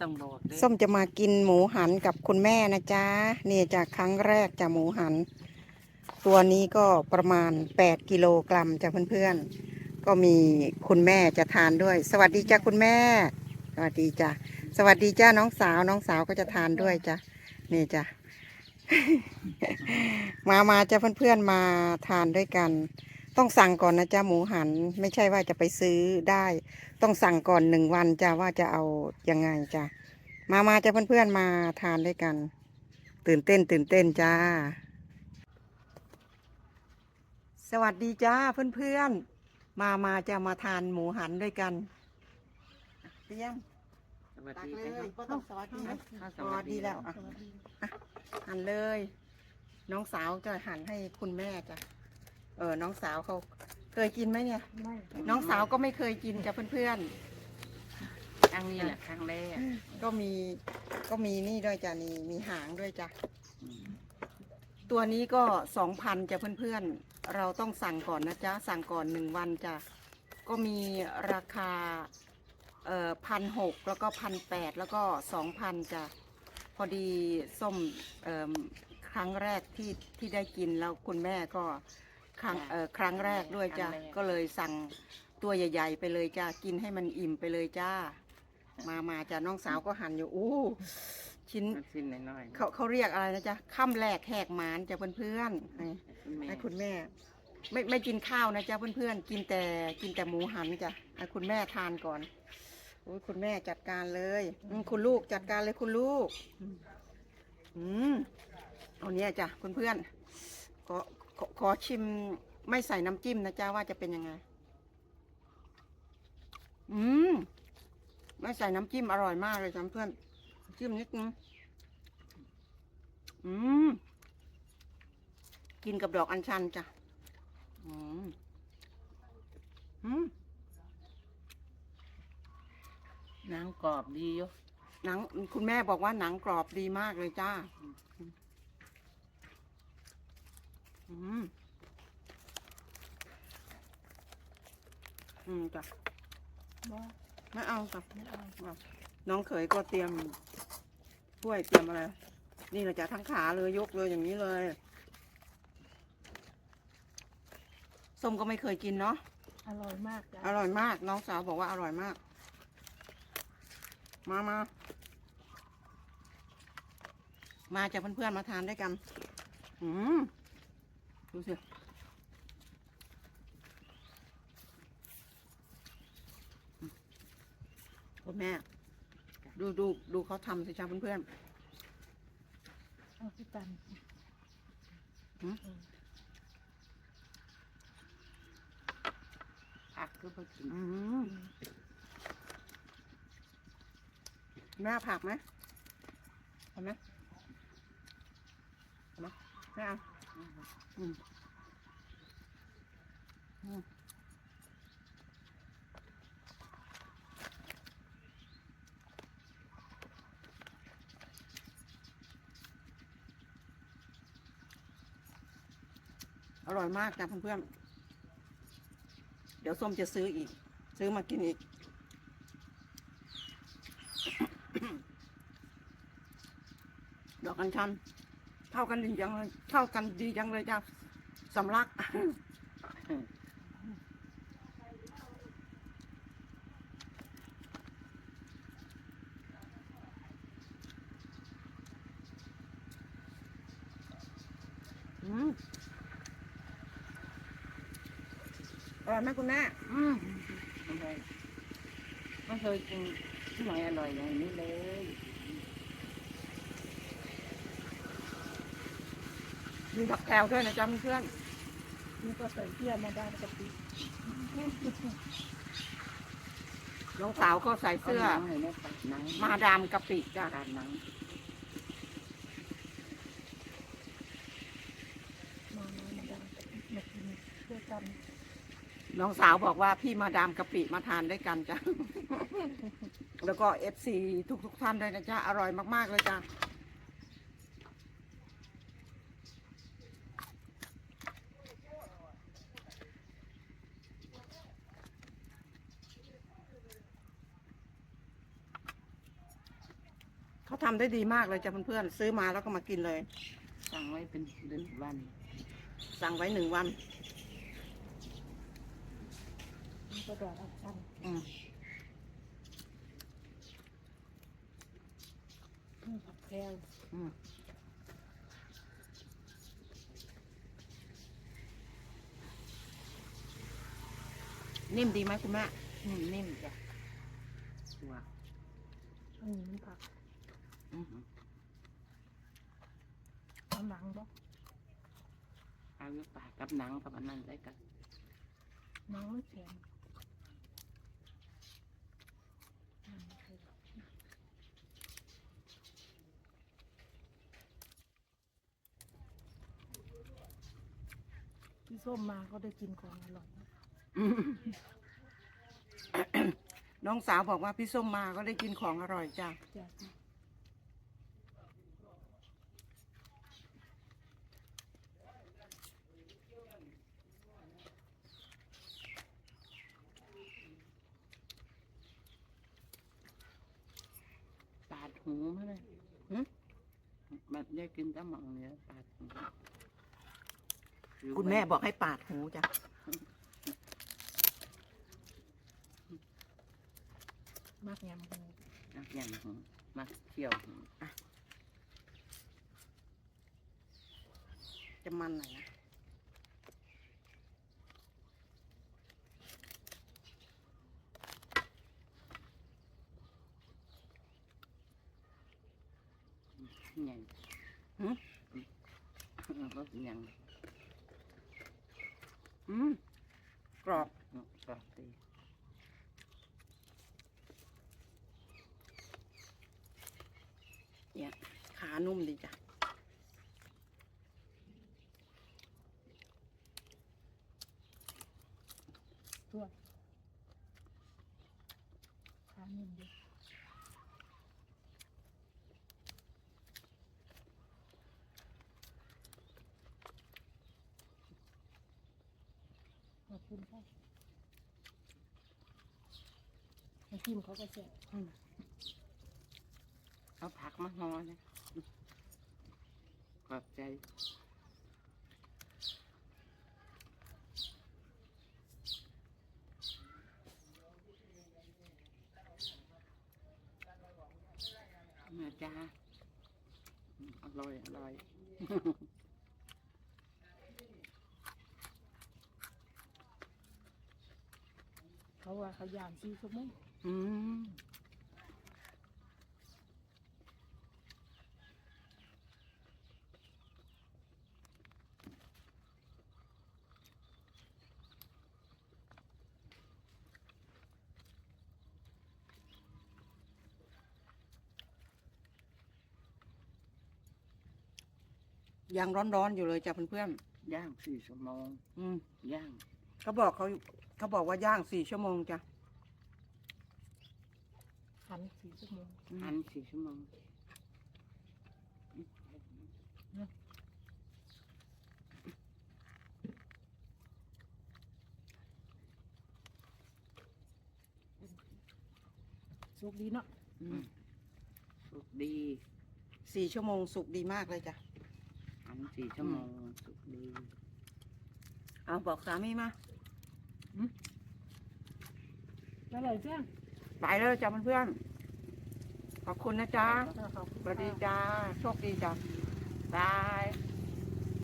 ต้องบอกเด้อส้มจะมากินหมูหันกับคุณแม่นะจ๊ะเนี่ยจากครั้งแรกจะหมูหัน ตัวนี้ก็ประมาณ 8 กิโลกรัมจ้ะเพื่อนๆ ก็มีคุณแม่จะทานด้วย สวัสดีจ้ะคุณแม่ สวัสดีจ้ะสวัสดีจ้าน้องสาวน้องสาวก็จะทานด้วยจ้ะนี่จ้ะมามาจ้ะเพื่อนๆมาทานด้วยกัน ต้องสั่งก่อนนะจ๊ะหมูหัน ไม่ใช่ว่าจะไปซื้อได้ ต้องสั่งก่อนหนึ่งวันจ้ะว่าจะเอายังไงจ้ะมามาจ้ะเพื่อนๆมาทานด้วยกัน ตื่นเต้น ตื่นเต้นจ้า สวัสดีจ้าเพื่อนๆมามาจะมาทานหมูหันด้วยกันเตรียมสวัสตักดีเลนะครัยบก็ต้องสวัสดีนะอ้าวสวัสดีแล้วอะอะหั่นเลย น้องสาวจะหั่นให้คุณแม่จ้ะ เออน้องสาวเขาเคยกินไหมเนี่ยน้องสาวก็ไม่เคยกินจ้ะเพื่อนครั้งนี้แหละครั้งแรกๆ ก็มีก็มีนี่ด้วยจ้ะนี่มีหางด้วยจ้ะ อืมตัวนี้ก็สองพันจ้ะเพื่อนๆ เราต้องสั่งก่อนนะจ๊ะ สั่งก่อนหนึ่งวันจ้ะ ก็มีราคาเอ่อพันหกแล้วก็พันแปดแล้วก็สองพันจ้ะ พอดีส้มเอิ่มครั้งแรกที่ที่ได้กินแล้วคุณแม่ก็ ครั้งเอ่อครั้งแรกด้วยจ้ะก็เลยสั่งตัวใหญ่ ๆ ไปเลยจ้ะกินให้มันอิ่มไปเลยจ้า มามาจ้ะน้องสาวก็หั่นอยู่อู้ชิ้นมันสิ้นน้อยๆเขาเขาเรียกอะไรนะจ๊ะข้ามแหลกแหกหมานจ้ะเพื่อนๆให้คุณแม่ให้คุณแม่ ไม่ไม่กินข้าวนะจ๊ะเพื่อนๆกินแต่กินแต่หมูหันจ้ะให้คุณแม่ทานก่อนโอ้ยคุณแม่จัดการเลยอืมคุณลูกจัดการเลยคุณลูก อืมเอาเนี้ยจ้ะคุณเพื่อนขอ ขอขอชิมไม่ใส่น้ำจิ้มนะจ๊ะว่าจะเป็นยังไง อืม ไม่ใส่น้ำจิ้มอร่อยมากเลยจ้ะเพื่อน จิ้มนิดนึง อืม กินกับดอกอัญชันจ้ะ อืม อืม หนังกรอบดีอยู่หนังคุณแม่บอกว่าหนังกรอบดีมากเลยจ้า อืมอืมจ้ะไม่เอาจ้ะเอาน้องเขยก็เตรียมถ้วยเตรียมอะไร นี่เราจะทั้งขาเลยยกเลยอย่างนี้เลยส้มก็ไม่เคยกินเนาะอร่อยมากจ้ะอร่อยมาก น้องสาวบอกว่าอร่อยมาก มามามาจากเพื่อนๆมาทานด้วยกัน อืม ดูสิคุณแม่ ดูดูดูเขาทำสิจ้าเพื่อนเอาพี่ตันหืมผักก็ไปกินๆอืมแม่เอาผักไหมเอาไหมเอาไหมไม่เอา อร่อยมากนะเพื่อนๆ เดี๋ยวส้มจะซื้ออีก ซื้อมากินอีก ดอกอัญชัน เท่ากันดีจังเลยเท่ากันดีจังเลยจ้ะสำลักอร่อยไหมคุณแม่อืมไม่เคยกินที่ไหนอร่อยอย่างนี้เลย มีผักแพรวด้วยนะจ๊ะเพื่อนนี่ก็ใส่เกลือมาได้กะปิน้องสาวก็ใส่เสื้อ มาดามกะปิจ้ะตัดหนังมาดากินด้วยกันน้องสาวบอกว่าพี่มาดามกะปิมาทานด้วยกันจ้ะ แล้วก็เอฟซีทุกๆท่านด้วยนะจ๊ะ อร่อยมาก ๆ เลยจ้ะ เขาทำได้ดีมากเลยจ้ะเพื่อนๆซื้อมาแล้วก็มากินเลย สั่งไว้เป็นเดือนวัน สั่งไว้หนึ่งวันมันก็ดอกอักชันอืมนี่ผักแพรวอืมนิ่มดีไหมคุณแม่ นิ่มๆจ้ะตัวอันนี้มันผักอื้อหือ เอาหนังบ่เอาอยู่ปากกับหนังกับอันนั้นได้กันหนังมันแข็งอืมพี่ส้มมาก็ได้กินของอร่อยน้องสาวบอกว่าพี่ส้มมาก็ได้กินของอร่อยจ้ะ จ้ะ ปาดหูมาเลยหึมันได้กินแตะหมังเนื้อปาดหูหรือคุณแม่บอกให้ปาดหูจ้ะมากยำหูนักอย่างหูมาเที่ยวหูจะมันหน่อยนะ ใหญ่ หึ ก็ยังอืมกรอบกรอบดีเนี่ยขานุ่มดีจ้ะทั่วขานิ่มดี อบคุณค่ะน้ำจิ้มเขาก็แซ่บเอาผักมาห่อนะขอบใจมาจ้าอืมอร่อย อร่อย เขาว่าเขาย่างซีชั่วโมงอืมยังร้อนๆอยู่เลยจ้ะเพื่อนย่างสี่ชั่วโมงๆอืม ย่าง เขาบอกเขา เขาบอกว่าย่างสี่ชั่วโมงจ้ะหันสี่ชั่วโมงอันสี่ชั่วโมงสุกดีเนาะอืมสุกดีสี่ชั่วโมงสุกดีมากเลยจ้ะอันสี่ชั่วโมงสุกดี เอาบอกสามีมา อร่อยจ้ะไปเลยจ้ะเพื่อนๆขอบคุณนะจ๊ะขอบคุณสวัสดีค่ะจ้า โชคดีจ้ะบาย